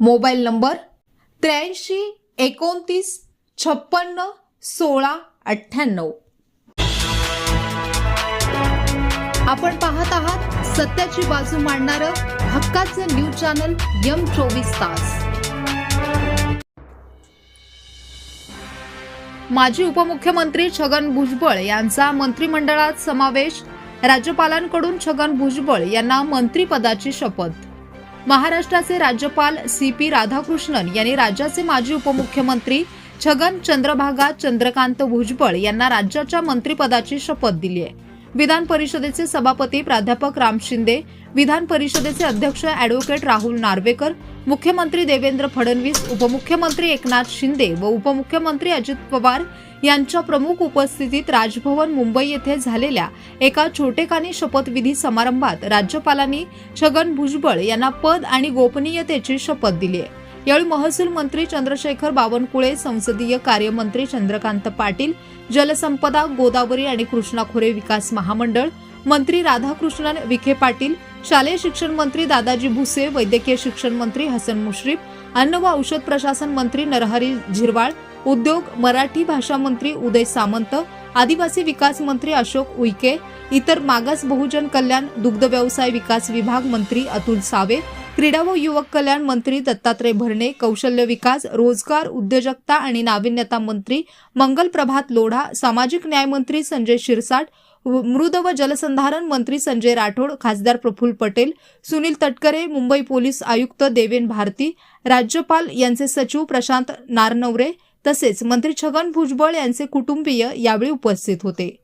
Mobile number त्र्याऐंशी एकोणतीस छप्पन्न सोळा अठ्ठ्याण्णव. आपण पाहत आहात सत्याची बाजू मांडणारं हक्काचं न्यूज चॅनल यम चोवीस तास. माजी उपमुख्यमंत्री छगन भुजबळ यांचा मंत्रिमंडळात समावेश. राज्यपालांकडून छगन भुजबळ यांना मंत्रिपदाची शपथ. महाराष्ट्राचे राज्यपाल सी पी राधाकृष्णन यांनी राज्याचे माजी उपमुख्यमंत्री छगन चंद्रभागा चंद्रकांत भुजबळ यांना राज्याच्या मंत्रिपदाची शपथ दिली आहे. विधान परिषदेचे सभापती प्राध्यापक राम शिंदे विधान परिषदेचे अध्यक्ष अॅडव्होकेट राहुल नार्वेकर मुख्यमंत्री देवेंद्र फडणवीस उपमुख्यमंत्री एकनाथ शिंदे व उपमुख्यमंत्री अजित पवार यांच्या प्रमुख उपस्थितीत राजभवन मुंबई येथे झालेल्या एका छोटेखानी शपथविधी समारंभात राज्यपालांनी छगन भुजबळ यांना पद आणि गोपनीयतेची शपथ दिली आहे. यावेळी महसूल मंत्री चंद्रशेखर बावनकुळे संसदीय कार्यमंत्री चंद्रकांत पाटील जलसंपदा गोदावरी आणि कृष्णा खोरे विकास महामंडळ मंत्री राधाकृष्णन विखे पाटील शालेय शिक्षण मंत्री दादाजी भुसे वैद्यकीय शिक्षण मंत्री हसन मुश्रीफ अन्न व औषध प्रशासन मंत्री नरहरी झिरवाळ उद्योग मराठी भाषा मंत्री उदय सामंत आदिवासी विकास मंत्री अशोक उईके इतर मागास बहुजन कल्याण दुग्ध व्यवसाय विकास विभाग मंत्री अतुल सावे क्रीडा व युवक कल्याण मंत्री दत्तात्रय भरणे कौशल्य विकास रोजगार उद्योजकता आणि नाविन्यता मंत्री मंगल प्रभात लोढा सामाजिक न्याय मंत्री संजय शिरसाट मृद व जलसंधारण मंत्री संजय राठोड खासदार प्रफुल्ल पटेल सुनील तटकरे मुंबई पोलीस आयुक्त देवेन भारती राज्यपाल यांचे सचिव प्रशांत नारनवरे तसेच मंत्री छगन भुजबळ यांचे कुटुंबीय यावेळी उपस्थित होते.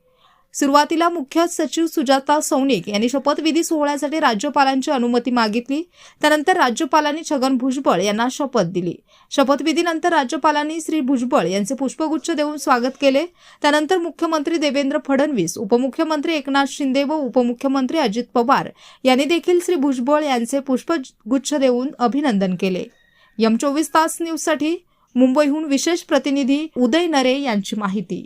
सुरुवातीला मुख्य सचिव सुजाता सौनिक यांनी शपथविधी सोहळ्यासाठी राज्यपालांची अनुमती मागितली. त्यानंतर राज्यपालांनी छगन भुजबळ यांना शपथ दिली. शपथविधीनंतर राज्यपालांनी श्री भुजबळ यांचे पुष्पगुच्छ देऊन स्वागत केले. त्यानंतर मुख्यमंत्री देवेंद्र फडणवीस उपमुख्यमंत्री एकनाथ शिंदे व उपमुख्यमंत्री अजित पवार यांनी देखील श्री भुजबळ यांचे पुष्पगुच्छ देऊन अभिनंदन केले. यम चोवीस तास न्यूजसाठी मुंबईहून विशेष प्रतिनिधी उदय नरे यांची माहिती.